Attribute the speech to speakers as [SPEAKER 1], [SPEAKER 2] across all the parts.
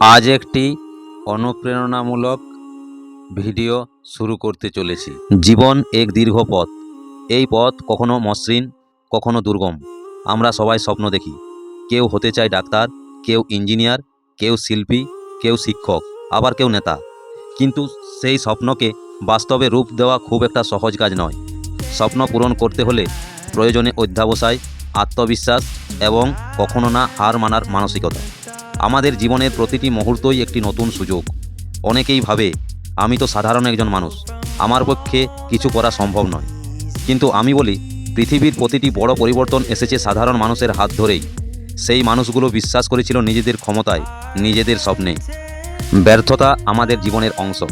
[SPEAKER 1] আজ একটি অনুপ্রেরণামূলক ভিডিও শুরু করতে চলেছি। জীবন এক দীর্ঘ পথ। এই পথ কখনো মসৃণ, কখনো দুর্গম। আমরা সবাই স্বপ্ন দেখি। কেউ হতে চায় ডাক্তার, কেউ ইঞ্জিনিয়ার, কেউ শিল্পী, কেউ শিক্ষক, আবার কেউ নেতা। কিন্তু সেই স্বপ্নকে বাস্তবে রূপ দেওয়া খুব একটা সহজ কাজ নয়। স্বপ্ন পূরণ করতে হলে প্রয়োজনে অধ্যাবসায়, আত্মবিশ্বাস এবং কখনো না হার মানার মানসিকতা। আমাদের জীবনের প্রতিটি মুহূর্তই একটি নতুন সুযোগ। অনেকেই ভাবে, আমি তো সাধারণ একজন মানুষ, আমার পক্ষে কিছু করা সম্ভব নয়। কিন্তু আমি বলি, পৃথিবীর প্রতিটি বড় পরিবর্তন এসেছে সাধারণ মানুষের হাত ধরেই। সেই মানুষগুলো বিশ্বাস করেছিল নিজেদের ক্ষমতায়, নিজেদের স্বপ্নে। ব্যর্থতা আমাদের জীবনের অংশ।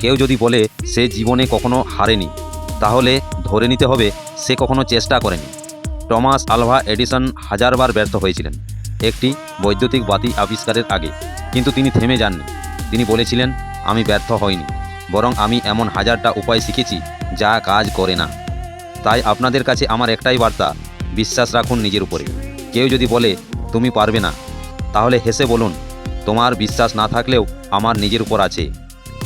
[SPEAKER 1] কেউ যদি বলে, সে জীবনে কখনো হারেনি, তাহলে ধরে নিতে হবে, সে কখনো চেষ্টা করেনি। টমাস আলভা এডিসন হাজারবার ব্যর্থ হয়েছিলেন। একটি বৈদ্যুতিক বাতি আবিষ্কারের আগে, কিন্তু তিনি থেমে যাননি। তিনি বলেছিলেন, আমি ব্যর্থ হইনি, বরং আমি এমন হাজারটা উপায় শিখেছি যা কাজ করে না। তাই আপনাদের কাছে আমার একটাই বার্তা, বিশ্বাস রাখুন নিজের উপরে। কেউ যদি বলে, তুমি পারবে না তাহলে হেসে বলুন, তোমার বিশ্বাস না থাকলেও আমার নিজের উপর আছে।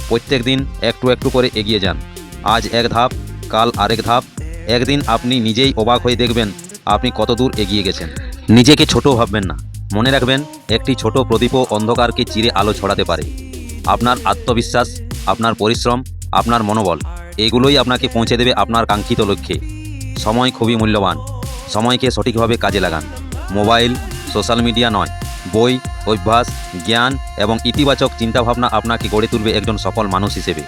[SPEAKER 1] প্রত্যেক দিন একটু একটু করে এগিয়ে যান। আজ এক ধাপ, কাল আরেক ধাপ। একদিন আপনি নিজেই অবাক হয়ে দেখবেন, আপনি কত দূর এগিয়ে গেছেন। নিজেকে ছোট ভাববেন না। মনে রাখবেন, একটি ছোট প্রদীপও অন্ধকারকে চিরে আলো ছড়াতে পারে। আপনার আত্মবিশ্বাস, আপনার পরিশ্রম, আপনার মনোবল, এগুলোই আপনাকে পৌঁছে দেবে আপনার কাঙ্ক্ষিত লক্ষ্যে। সময় খুবই মূল্যবান। সময়কে সঠিকভাবে কাজে লাগান। মোবাইল, সোশ্যাল মিডিয়া নয়, বই, অভ্যাস, জ্ঞান এবং ইতিবাচক চিন্তাভাবনা আপনাকে গড়ে তুলবে একজন সফল মানুষ হিসেবে।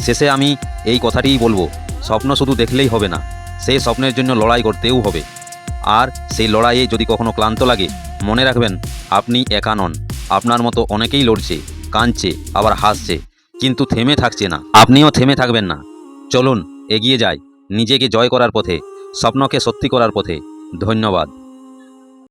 [SPEAKER 1] শেষে আমি এই কথাটিই বলব, স্বপ্ন শুধু দেখলেই হবে না সেই স্বপ্নের জন্য লড়াই করতেও হবে। আর সেই লড়াইয়ে যদি কখনো ক্লান্ত লাগে, মনে রাখবেন, আপনি একা নন। আপনার মতো অনেকেই লড়ছে, কাঁদছে, আবার হাসছে, কিন্তু থেমে থাকছে না। আপনিও থেমে থাকবেন না। চলুন, এগিয়ে যাই, নিজেকে জয় করার পথে, স্বপ্নকে সত্যি করার পথে। ধন্যবাদ।